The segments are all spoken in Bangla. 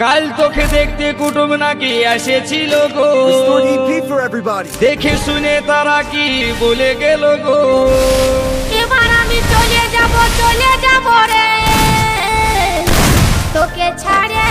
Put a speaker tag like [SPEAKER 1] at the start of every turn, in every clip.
[SPEAKER 1] কাল তোকে দেখতে কুটুম নাকি এসেছিল গো। দেখে শুনে তারা কি বলে গেল গো।
[SPEAKER 2] এবার আমি চলে যাব চলে যাব রে। তোকে ছাড়ে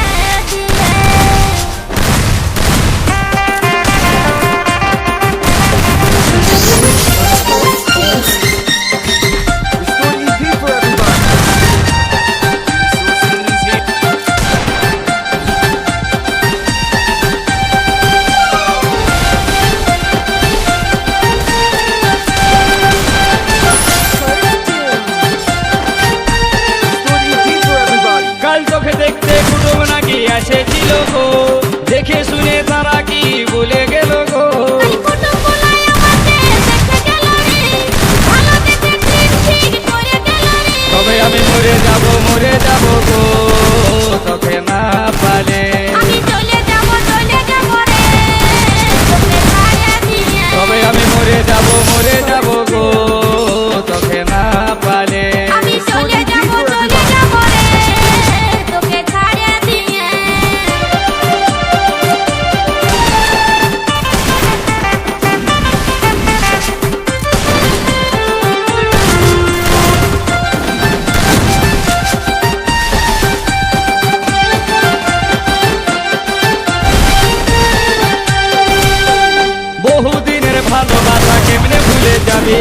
[SPEAKER 1] যাবি?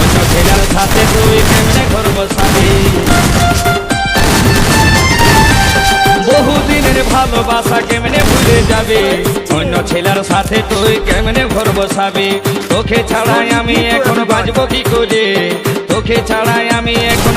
[SPEAKER 1] অন্য ছেলের সাথে তুই কেমনে করব সাবি? বহুদিনের ভালোবাসা কেমনে ভুলে যাবে? অন্য ছেলের সাথে তুই কেমনে ঘর বসাবে তোকে ছাড়াই আমি এখন বাজবো কি করে? তোকে ছাড়াই আমি এখন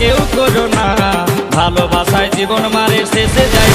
[SPEAKER 1] কেউ করো না। ভালোবাসায় জীবন মারে শেষে যাই